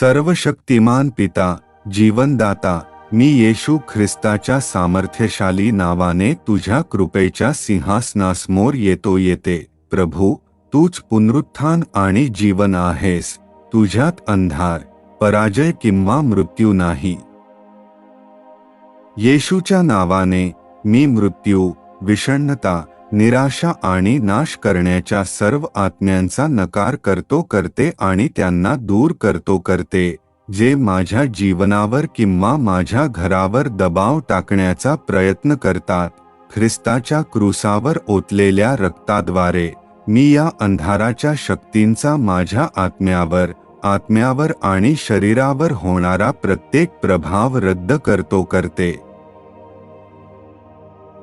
सर्वशक्तिमान पिता जीवनदाता मी येशू ख्रिस्ताच्या सामर्थ्यशाली नावाने तुझ्या कृपेच्या सिंहासनासमोर येतो येते. प्रभू तूच पुनरुत्थान आणि जीवन आहेस. तुझ्यात अंधार पराजय किंवा मृत्यू नाही. येशूच्या नावाने मी मृत्यू विषण्णता निराशा आणि नाश करण्याच्या सर्व आत्म्यांचा नकार करतो करते आणि त्यांना दूर करतो करते जे माझ्या जीवनावर किंवा माझ्या घरावर दबाव टाकण्याचा प्रयत्न करतात. ख्रिस्ताच्या क्रुसावर ओतलेल्या रक्ताद्वारे मी या अंधाराच्या शक्तींचा माझ्या आत्म्यावर आत्म्यावर आणि शरीरावर होणारा प्रत्येक प्रभाव रद्द करतो करते.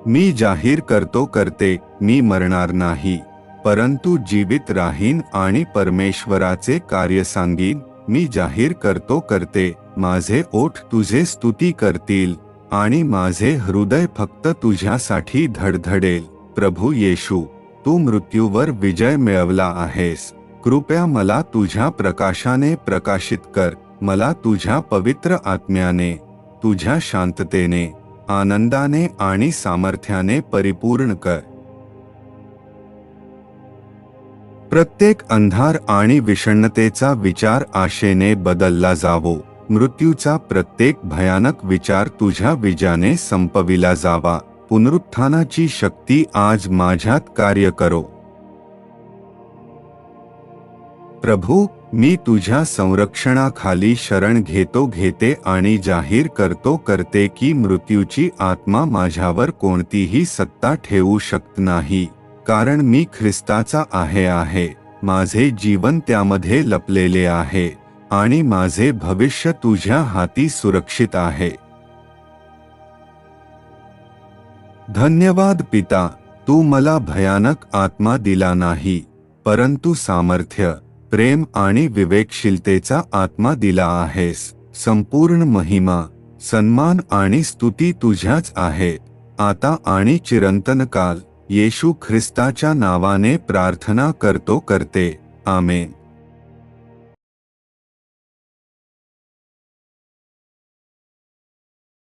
मी जाहीर करतो करते मी मरणार नाही. परंतु जीवित राहीन आणि परमेश्वराचे कार्य सांगीन मी जाहीर करतो करते माझे ओठ तुझे स्तुती करतील आणि माझे हृदय फक्त तुझ्यासाठी धडधडेल. प्रभू येशू तू मृत्यूवर विजय मिळवला आहेस. कृपया मला तुझ्या प्रकाशाने प्रकाशित कर मला तुझ्या पवित्र आत्म्याने तुझ्या शांततेने. आनंदाने आणि सामर्थ्याने परिपूर्ण कर. प्रत्येक अंधार आणि विषण्णतेचा विचार आशेने बदलला जावो. मृत्यूचा प्रत्येक भयानक विचार तुझ्या विजाने संपविला जावा. पुनरुत्थानाची शक्ती आज माझ्यात कार्य करो. प्रभू मी तुझ्या संरक्षणाखाली शरण घेतो घेते आणि जाहीर करतो करते की मृत्यूची आत्मा माझ्यावर कोणतीही सत्ता ठेवू शकत नाही. कारण मी ख्रिस्ताचा आहे आहे माझे जीवन त्यामध्ये लपलेले आहे आणि माझे भविष्य तुझ्या हाती सुरक्षित आहे. धन्यवाद पिता तू मला भयानक आत्मा दिला नाही परंतु सामर्थ्य प्रेम आणि विवेकशीलतेचा आत्मा दिला आहेस. संपूर्ण महिमा सन्मान आणि स्तुती तुझ्याच आहे. आता आणि चिरंतन काल येशू ख्रिस्ताच्या नावाने प्रार्थना करतो करते. आमेन.